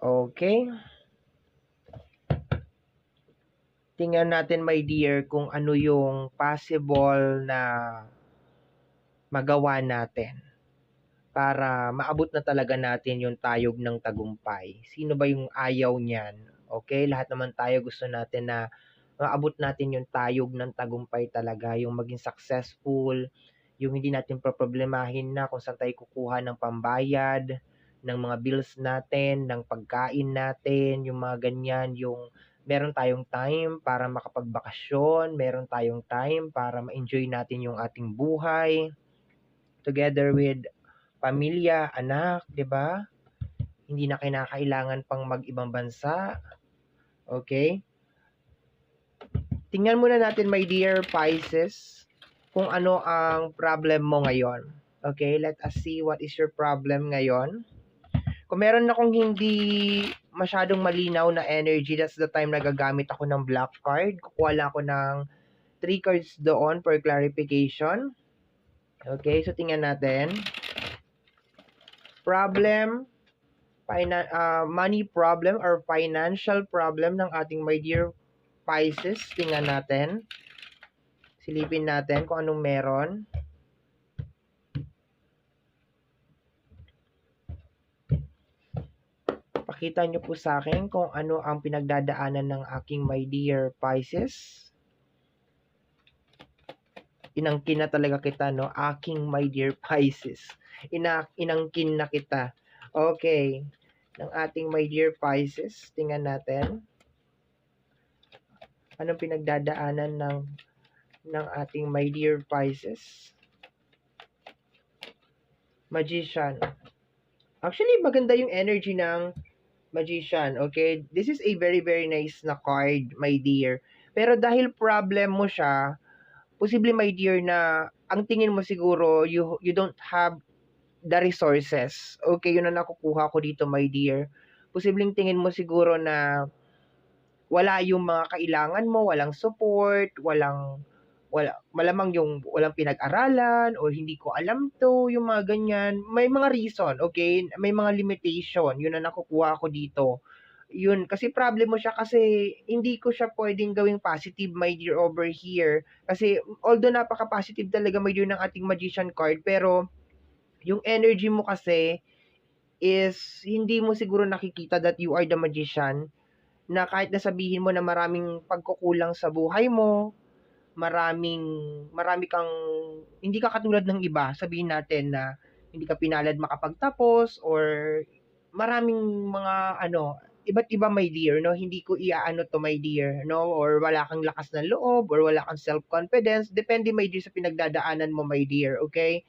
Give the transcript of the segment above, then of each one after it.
Okay. Tingnan natin, my dear, kung ano yung possible na magawa natin para maabot na talaga natin yung tayog ng tagumpay. Sino ba yung ayaw niyan? Okay, lahat naman tayo gusto natin na maabot natin yung tayog ng tagumpay talaga, yung maging successful, yung hindi natin problemahin na kung saan tayo kukuha ng pambayad, ng mga bills natin, ng pagkain natin, yung mga ganyan, yung meron tayong time para makapagbakasyon, meron tayong time para ma-enjoy natin yung ating buhay together with pamilya, anak, 'di ba? Hindi na kinakailangan pang mag-ibang bansa. Okay? Tingnan muna natin, my dear Pisces, kung ano ang problem mo ngayon. Okay, let us see what is your problem ngayon. Kung meron akong hindi masyadong malinaw na energy, that's the time na gagamit ako ng black card. Kukuha lang ako ng 3 cards doon for clarification. Okay, so tingnan natin. Problem, fina- uh, money problem or financial problem ng ating my dear Pisces. Tingnan natin. Silipin natin kung anong meron. Pakita nyo po sa akin kung ano ang pinagdadaanan ng aking my dear Pisces. Inangkin na talaga kita, no? Aking my dear Pisces. Ina inangkin na kita. Okay. Ng ating my dear Pisces. Tingnan natin. Anong pinagdadaanan ng ng ating my dear Pisces? Magician. Actually, maganda yung energy ng Magician, okay? This is a very, very nice na card, my dear. Pero dahil problem mo siya, posible, my dear, na ang tingin mo siguro, you, you don't have the resources. Okay, yun ang nakukuha ko dito, my dear. Posibleng tingin mo siguro na wala yung mga kailangan mo, walang support, walang wala, malamang yung walang pinag-aralan o hindi ko alam to, yung mga ganyan. May mga reason, okay? May mga limitation. Yun ang nakukuha ko dito. Yun, kasi problem mo siya kasi hindi ko siya pwedeng gawing positive, my dear, over here. Kasi although napaka-positive talaga, my dear, ng ating magician card, pero yung energy mo kasi is hindi mo siguro nakikita that you are the magician na kahit nasabihin mo na maraming pagkukulang sa buhay mo, maraming marami kang hindi ka katulad ng iba, sabihin natin na hindi ka pinalad makapagtapos or maraming mga ano, iba't iba my dear, no? Hindi ko iaano to my dear, no? Or wala kang lakas ng loob or wala kang self-confidence, depende my dear sa pinagdadaanan mo my dear, okay?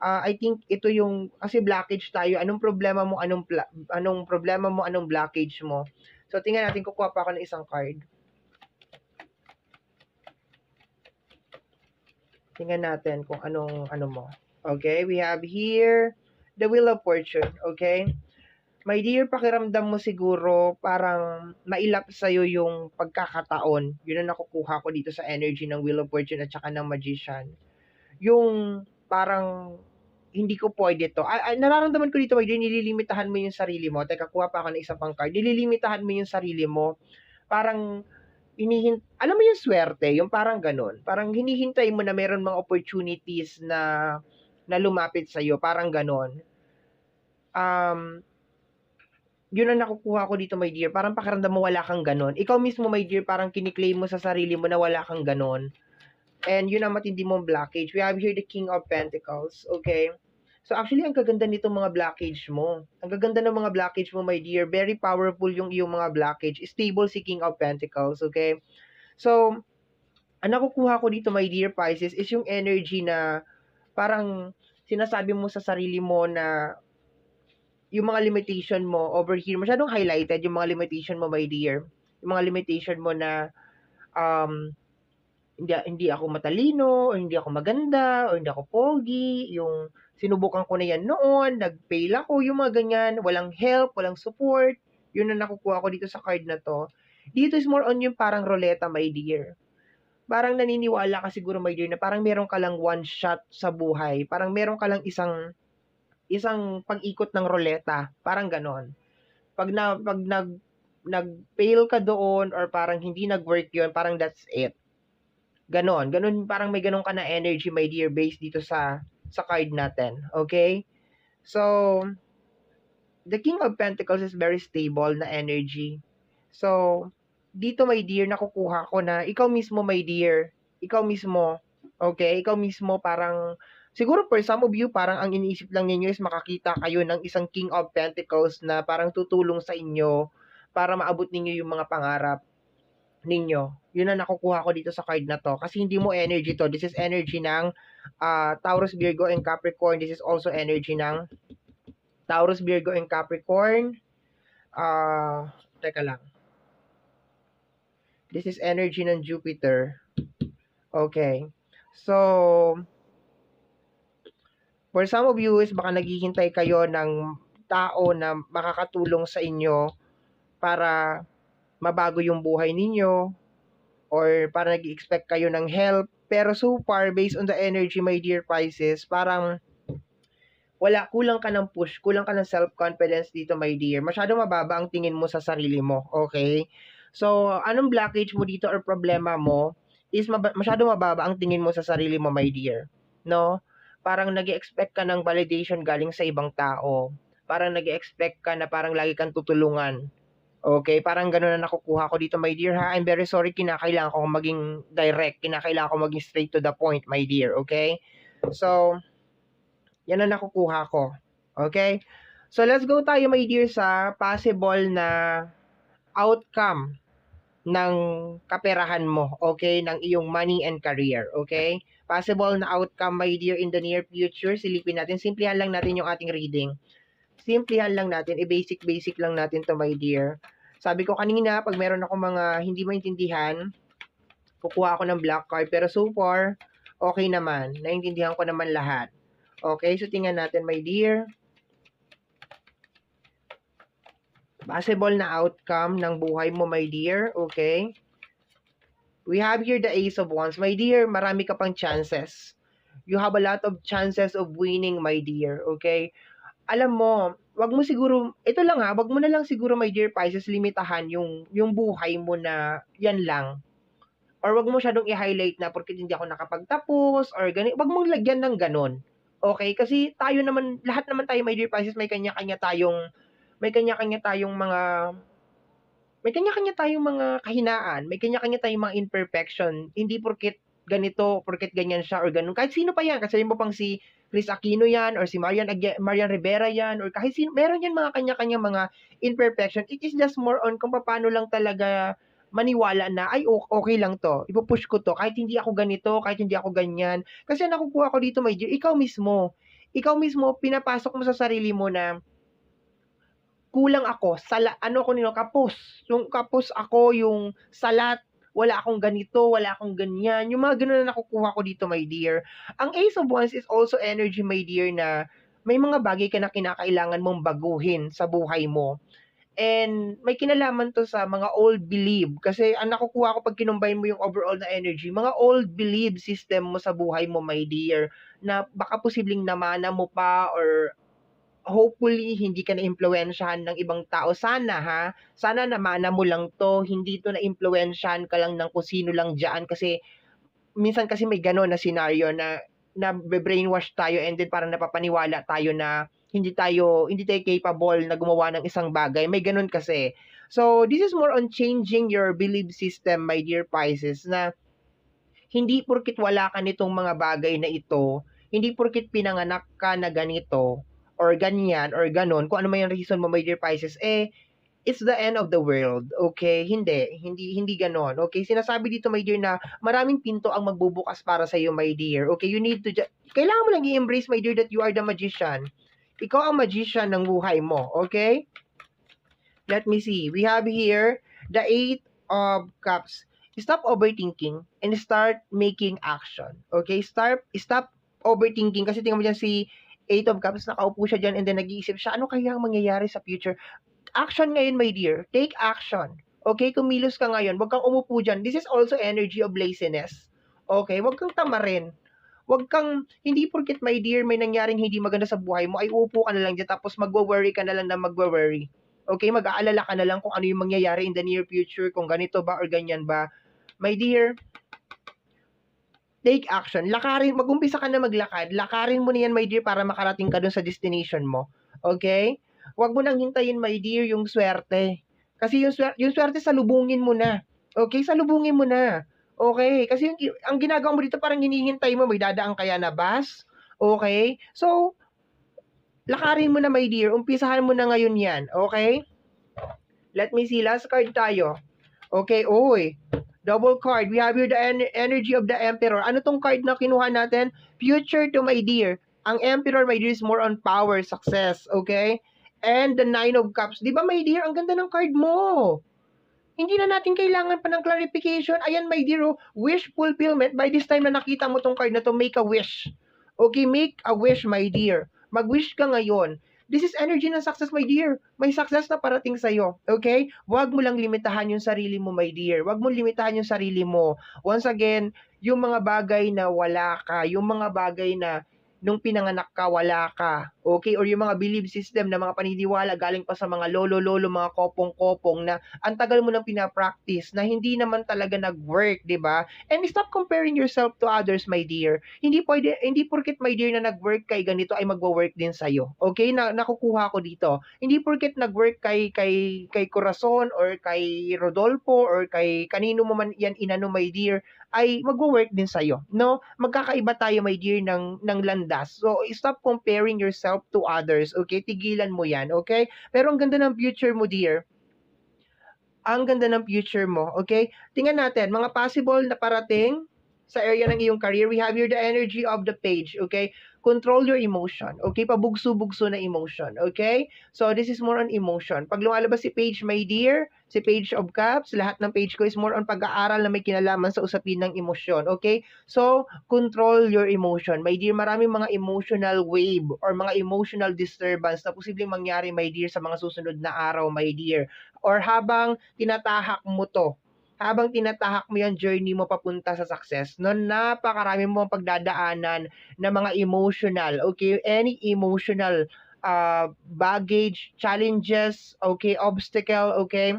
Uh, I think ito yung kasi blockage tayo. Anong problema mo? Anong anong problema mo? Anong blockage mo? So tingnan natin kukuha pa ako ng isang card. Tingnan natin kung anong ano mo. Okay, we have here the Wheel of Fortune. Okay? My dear, pakiramdam mo siguro parang mailap sa'yo yung pagkakataon. Yun ang nakukuha ko dito sa energy ng Wheel of Fortune at saka ng Magician. Yung parang hindi ko pwede to. Ah, ah, nararamdaman ko dito, my dear, nililimitahan mo yung sarili mo. Teka, kuha pa ako ng isang pang card. Nililimitahan mo yung sarili mo. Parang inihin alam mo yung swerte, yung parang ganun. Parang hinihintay mo na meron mga opportunities na na lumapit sa iyo, parang ganun. Um, yun ang nakukuha ko dito, my dear. Parang pakiramdam mo wala kang ganon. Ikaw mismo, my dear, parang kiniklaim mo sa sarili mo na wala kang ganon. And yun ang matindi mong blockage. We have here the King of Pentacles, okay? So actually, ang gaganda nitong mga blockage mo. Ang gaganda ng mga blockage mo, my dear. Very powerful yung iyong mga blockage. Stable si King of Pentacles, okay? So, ang nakukuha ko dito, my dear Pisces, is yung energy na parang sinasabi mo sa sarili mo na yung mga limitation mo over here, masyadong highlighted yung mga limitation mo, my dear. Yung mga limitation mo na um, hindi, hindi ako matalino, o hindi ako maganda, o hindi ako pogi, yung Sinubukan ko na yan noon, nag-fail ako, yung mga ganyan, walang help, walang support. Yun na nakukuha ko dito sa card na to. Dito is more on yung parang roleta, my dear. Parang naniniwala ka siguro, my dear, na parang meron ka lang one shot sa buhay. Parang meron ka lang isang isang pag-ikot ng roleta. Parang ganon. Pag na pag nag nag-fail ka doon or parang hindi nag-work 'yun, parang that's it. Ganon, ganon parang may ganon ka na energy my dear based dito sa sa card natin. Okay? So, the King of Pentacles is very stable na energy. So, dito my dear, nakukuha ko na ikaw mismo my dear, ikaw mismo, okay, ikaw mismo parang, siguro for some of you, parang ang iniisip lang ninyo is makakita kayo ng isang King of Pentacles na parang tutulong sa inyo para maabot ninyo yung mga pangarap ninyo. Yun ang nakukuha ko dito sa card na to. Kasi hindi mo energy to. This is energy ng uh, Taurus, Virgo, and Capricorn. This is also energy ng Taurus, Virgo, and Capricorn. Uh, teka lang. This is energy ng Jupiter. Okay. So, for some of you is baka naghihintay kayo ng tao na makakatulong sa inyo para mabago yung buhay ninyo or para nag-expect kayo ng help. Pero so far, based on the energy, my dear Pisces, parang wala, kulang ka ng push, kulang ka ng self-confidence dito, my dear. Masyado mababa ang tingin mo sa sarili mo, okay? So, anong blockage mo dito or problema mo is mab- masyado mababa ang tingin mo sa sarili mo, my dear. No? Parang nag expect ka ng validation galing sa ibang tao. Parang nag expect ka na parang lagi kang tutulungan Okay, parang gano'n na nakukuha ko dito, my dear, ha? I'm very sorry, kinakailangan ko maging direct, kinakailangan ko maging straight to the point, my dear, okay? So, yan ang nakukuha ko. Okay? So, let's go tayo, my dear, sa possible na outcome ng kaperahan mo, okay? Ng iyong money and career, okay? Possible na outcome, my dear, in the near future. Silipin natin. Simplihan lang natin yung ating reading. Simplihan lang natin. I-basic-basic lang natin to, my dear. Sabi ko kanina, pag meron ako mga hindi maintindihan, kukuha ako ng black card. Pero so far, okay naman. Naintindihan ko naman lahat. Okay, so tingnan natin, my dear. Possible na outcome ng buhay mo, my dear. Okay. We have here the Ace of Wands. My dear, marami ka pang chances. You have a lot of chances of winning, my dear. Okay. Alam mo, wag mo siguro, ito lang ha, wag mo na lang siguro my dear Pisces limitahan yung yung buhay mo na yan lang. Or wag mo masyadong i-highlight na porque hindi ako nakapagtapos or gani, wag mong lagyan ng ganon. Okay? Kasi tayo naman, lahat naman tayo my dear Pisces, may kanya-kanya tayong may kanya-kanya tayong mga may kanya-kanya tayong mga kahinaan, may kanya-kanya tayong mga imperfection. Hindi porket ganito, porket ganyan siya or ganun. Kahit sino pa yan, kasi mo pang si Chris Aquino yan, or si Marian, Marian Rivera yan, or kahit sino, meron yan mga kanya-kanya mga imperfection. It is just more on kung paano lang talaga maniwala na, ay, okay lang to. Ipupush ko to. Kahit hindi ako ganito, kahit hindi ako ganyan. Kasi nakukuha ko dito, dear, ikaw mismo. Ikaw mismo, pinapasok mo sa sarili mo na, kulang ako, sala, ano ko nino, kapos. Yung kapos ako, yung salat, wala akong ganito, wala akong ganyan. Yung mga ganun na nakukuha ko dito, my dear. Ang Ace of Wands is also energy, my dear, na may mga bagay ka na kinakailangan mong baguhin sa buhay mo. And may kinalaman to sa mga old belief. Kasi ang nakukuha ko pag kinumbine mo yung overall na energy, mga old belief system mo sa buhay mo, my dear, na baka posibleng namana mo pa or hopefully hindi ka na-impluwensyahan ng ibang tao. Sana ha, sana namana mo lang to, hindi to na-impluwensyahan ka lang ng kung sino lang diyan kasi minsan kasi may gano'n na scenario na na brainwash tayo and then parang napapaniwala tayo na hindi tayo hindi tayo capable na gumawa ng isang bagay. May ganun kasi. So, this is more on changing your belief system, my dear Pisces, na hindi porkit wala ka nitong mga bagay na ito, hindi porkit pinanganak ka na ganito, or ganyan or ganon, kung ano yung reason mo, my dear Pisces, eh, it's the end of the world. Okay? Hindi. Hindi, hindi ganon. Okay? Sinasabi dito, my dear, na maraming pinto ang magbubukas para sa iyo, my dear. Okay? You need to kailangan mo lang i-embrace, my dear, that you are the magician. Ikaw ang magician ng buhay mo. Okay? Let me see. We have here the Eight of Cups. Stop overthinking and start making action. Okay? Start, stop overthinking kasi tingnan mo dyan si Eight of Cups, nakaupo siya dyan and then nag-iisip siya, ano kaya ang mangyayari sa future? Action ngayon, my dear. Take action. Okay, kumilos ka ngayon. Huwag kang umupo dyan. This is also energy of laziness. Okay, huwag kang tamarin. Huwag kang, hindi porket, my dear, may nangyaring hindi maganda sa buhay mo, ay upo ka na lang dyan tapos magwo-worry ka na lang na magwo-worry. Okay, mag-aalala ka na lang kung ano yung mangyayari in the near future, kung ganito ba or ganyan ba. My dear, take action. Lakarin, mag-umpisa ka na maglakad. Lakarin mo na yan, my dear, para makarating ka dun sa destination mo. Okay? Huwag mo nang hintayin, my dear, yung swerte. Kasi yung, swer- yung swerte, salubungin mo na. Okay? Salubungin mo na. Okay? Kasi yung, ang ginagawa mo dito, parang hinihintay mo, may dadaan kaya na bus. Okay? So, lakarin mo na, my dear. Umpisahan mo na ngayon yan. Okay? Let me see. Last card tayo. Okay, oy. Double card. We have here the en- energy of the Emperor. Ano tong card na kinuha natin? Future to my dear. Ang Emperor, my dear, is more on power, success. Okay? And the Nine of Cups. Di ba, my dear, ang ganda ng card mo. Hindi na natin kailangan pa ng clarification. Ayan, my dear, oh, wish fulfillment. By this time na nakita mo tong card na to, make a wish. Okay, make a wish, my dear. Mag-wish ka ngayon. This is energy ng success, my dear. May success na parating sa'yo. Okay? Huwag mo lang limitahan yung sarili mo, my dear. Huwag mo limitahan yung sarili mo. Once again, yung mga bagay na wala ka, yung mga bagay na nung pinanganak ka, wala ka. Okay? Or yung mga belief system na mga paniniwala galing pa sa mga lolo-lolo, mga kopong-kopong na ang tagal mo nang pinapractice na hindi naman talaga nag-work, di ba? And stop comparing yourself to others, my dear. Hindi pwede, hindi porket my dear na nag-work kay ganito ay magwo-work din sa'yo. Okay? Na, nakukuha ko dito. Hindi porket nag-work kay, kay, kay Corazon or kay Rodolfo or kay kanino mo man yan inano, my dear, ay magwo-work din sa'yo. No? Magkakaiba tayo, my dear, ng, ng landas. So, stop comparing yourself to others. Okay? Tigilan mo yan. Okay? Pero ang ganda ng future mo, dear. Ang ganda ng future mo. Okay? Tingnan natin, mga possible na parating sa area ng iyong career. We have here the energy of the page. Okay? Control your emotion. Okay? Pabugso-bugso na emotion. Okay? So, this is more on emotion. Pag lumalabas si page, my dear, si page of cups, lahat ng page ko is more on pag-aaral na may kinalaman sa usapin ng emosyon. Okay? So, control your emotion. My dear, maraming mga emotional wave or mga emotional disturbance na posibleng mangyari, my dear, sa mga susunod na araw, my dear. Or habang tinatahak mo to, habang tinatahak mo yung journey mo papunta sa success, no, napakarami mo ang pagdadaanan na mga emotional, okay? Any emotional uh, baggage, challenges, okay, obstacle, okay?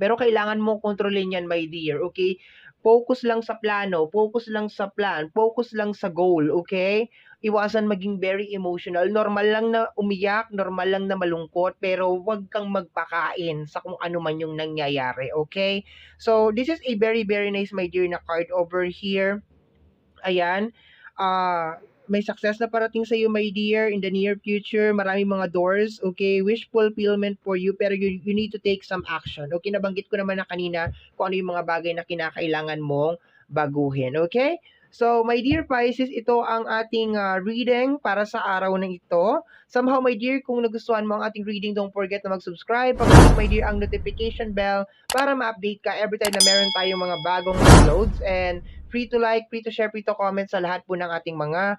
Pero kailangan mo kontrolin yan, my dear, okay? Focus lang sa plano, focus lang sa plan, focus lang sa goal, okay? Iwasan maging very emotional. Normal lang na umiyak, normal lang na malungkot, pero wag kang magpakain sa kung ano man yung nangyayari, okay? So, this is a very, very nice, my dear, na card over here. Ayan. Ah, may success na parating sa iyo, my dear, in the near future. Maraming mga doors, okay? Wish fulfillment for you, pero you, you need to take some action. Okay, nabanggit ko naman na kanina kung ano yung mga bagay na kinakailangan mong baguhin, okay? So, my dear Pisces, ito ang ating ah, reading para sa araw na ito. Somehow, my dear, kung nagustuhan mo ang ating reading, don't forget na mag-subscribe. Pag my dear, ang notification bell para ma-update ka every time na meron tayong mga bagong uploads. And free to like, free to share, free to comment sa lahat po ng ating mga